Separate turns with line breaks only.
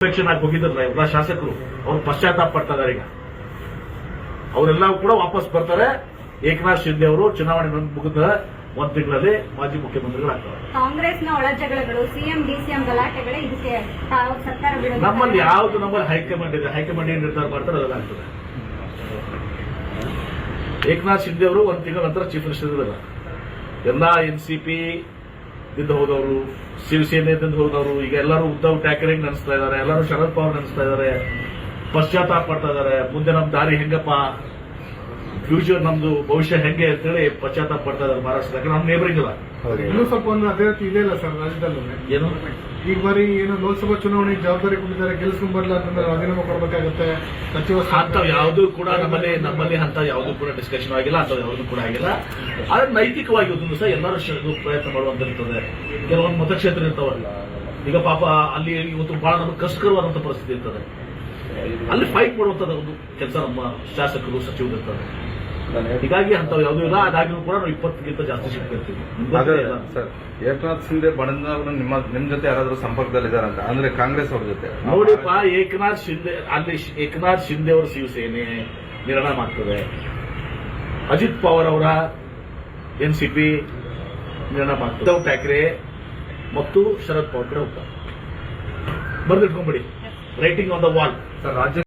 Election ಆಗಿ ಹೋಗಿದ್ರಲ್ಲ ಎಲ್ಲ ಶಾಸಕರು ಅವ್ರು ಪಶ್ಚಾತ್ತಾಪ ಪಡ್ತಾ ಇದಾರೆ ಈಗ. ಅವರೆಲ್ಲ ಕೂಡ ವಾಪಸ್ ಬರ್ತಾರೆ. ಏಕನಾಥ್ ಶಿಂದೆ ಅವರು ಚುನಾವಣೆ ಮುಗಿದ ಒಂದ್ ತಿಂಗಳಲ್ಲಿ ಮಾಜಿ ಮುಖ್ಯಮಂತ್ರಿಗಳಾಗ್ತಾರೆ.
ಕಾಂಗ್ರೆಸ್ನ ಒಳಜಗಳಗಳು ಸಿಎಂ ಡಿಸಿಎಂ ಗಲಾಟೆಗಳೇ ಇದಕ್ಕೆ ಸರ್ಕಾರ
ನಮ್ಮಲ್ಲಿ ಯಾವ್ದು ನಮ್ಮಲ್ಲಿ ಹೈಕಮಾಂಡ್ ಇದೆ ಹೈಕಮಾಂಡ್ ಏನ್ ನಿರ್ಧಾರ ಮಾಡ್ತಾರೆ ಅದೆಲ್ಲ ಆಗ್ತದೆ. ಏಕನಾಥ್ ಶಿಂದೆ ಅವರು ಒಂದ್ ತಿಂಗಳ ನಂತರ ಚೀಫ್ ಮಿನಿಸ್ಟರ್ ಎಲ್ಲಾ ಎಲ್ಲ ಎನ್ ಸಿ ಪಿ ದಿಂದ ಹೋದವರು, ಶಿವಸೇನೆದಿಂದ ಹೋದವರು, ಈಗ ಎಲ್ಲರೂ ಉದ್ದವ್ ಠಾಕ್ರೆ ನೆನೆಸ್ತಾ ಇದ್ದಾರೆ, ಎಲ್ಲರೂ ಶರದ್ ಪವಾರ್ ನೆನೆಸ್ತಾ ಇದ್ದಾರೆ, ಪಶ್ಚಾತ್ತಾಪ ಪಡ್ತಾ ಇದ್ದಾರೆ, ಮುಂದೆ ನಮ್ ದಾರಿ ಹೆಂಗಪ್ಪ? ಫ್ಯೂಚರ್ ನಮ್ದು ಭವಿಷ್ಯ ಹೆಂಗೆ ಅಂತೇಳಿ ಪಶ್ಚಾತ್ತಾಪ ಪಡ್ತಾ ಇದ್ದಾರೆ ಮಹಾರಾಷ್ಟ್ರದಾಗ ನಮ್ಮ ನೇಬರಿಂಗ್ ಇಲ್ಲ
ಇನ್ನೂ ಸ್ವಲ್ಪ ಒಂದು ಅದೇ ರೀತಿ ಇದೆ ಇಲ್ಲ ಸರ್ ರಾಜ್ಯದಲ್ಲೂ?
ಏನು?
ಈಗ ಬಾರಿ ಏನು ಲೋಕಸಭಾ ಚುನಾವಣೆ ಜವಾಬ್ದಾರಿ ಕೊಟ್ಟಿದ್ದಾರೆ ಗೆಲ್ಸ್ಕೊಂಡ್ ಬರಲ್ಲ ಅಂತಂದ್ರೆ ರಾಜೀನಾಮೆ ಕೊಡ್ಬೇಕಾಗತ್ತೆ. ಸಚಿವ ಸ್ಥಾನ-
ಯಾವ್ದು ಕೂಡ ನಮ್ಮಲ್ಲಿ ನಮ್ಮಲ್ಲಿ ಅಂತ ಯಾವುದು ಕೂಡ ಡಿಸ್ಕಷನ್ ಆಗಿಲ್ಲ ಅಂತ ಯಾವುದು ಕೂಡ ಆಗಿಲ್ಲ. ಆದ್ರೆ ನೈತಿಕವಾಗಿ ಒಂದು ಸಹ ಎಲ್ಲರೂ ಪ್ರಯತ್ನ ಮಾಡುವಂತ ಮಾಡುವಂತಿರ್ತದೆ ಕೆಲವೊಂದು ಮತಕ್ಷೇತ್ರ ಇರ್ತಾವಲ್ಲ. ಈಗ ಪಾಪ ಅಲ್ಲಿ ಇವತ್ತು ಬಹಳ ನಮಗೆ ಕಷ್ಟಕರವಾದಂತ ಪರಿಸ್ಥಿತಿ ಇರ್ತದೆ. ಅಲ್ಲಿ ಫೈಟ್ ಮಾಡುವಂತದ ಒಂದು ಕೆಲಸ ನಮ್ಮ ಶಾಸಕರು ಸಚಿವರು ಇರ್ತಾರೆ. ಹೀಗಾಗಿ ಅಂತವ್ ಯಾವುದೂ ಇಲ್ಲ ಅದಾಗಿಯೂ ಕೂಡ ನಾವು ಇಪ್ಪತ್ತಕ್ಕಿಂತ ಜಾಸ್ತಿ
ಸಿಕ್ಕಿರ್ತೀವಿ ಸರ್ ಏಕನಾಥ್ ಶಿಂದೆ ಬಣ್ಣ ನಿಮ್ಮ ನಿಮ್ ಜೊತೆ ಯಾರಾದ್ರೂ ಸಂಪರ್ಕದಲ್ಲಿದ್ದಾರಂತ ಅಂದ್ರೆ ಕಾಂಗ್ರೆಸ್ ಅವ್ರ ಜೊತೆ.
ನೋಡಿಪ್ಪ ಏಕನಾಥ್ ಶಿಂದೆ ಅಲ್ಲಿ ಏಕನಾಥ್ ಶಿಂದೆ ಅವರ ಶಿವಸೇನೆ ನಿರ್ಣಯ ಮಾಡ್ತದೆ. ಅಜಿತ್ ಪವಾರ್ ಅವರ ಎನ್ಸಿಪಿ ನಿರ್ಣಯ ಮಾಡ್ತದೆ. ಉದ್ಧವ್ ಠಾಕ್ರೆ ಮತ್ತು ಶರದ್ ಪವಾರ್ ಕೂಡ ಹೋಗ್ತಾರೆ ಬರ್ದಿಟ್ಕೊಂಬಿಡಿ. Writing on the wall
sir ರಾಜ್ಯ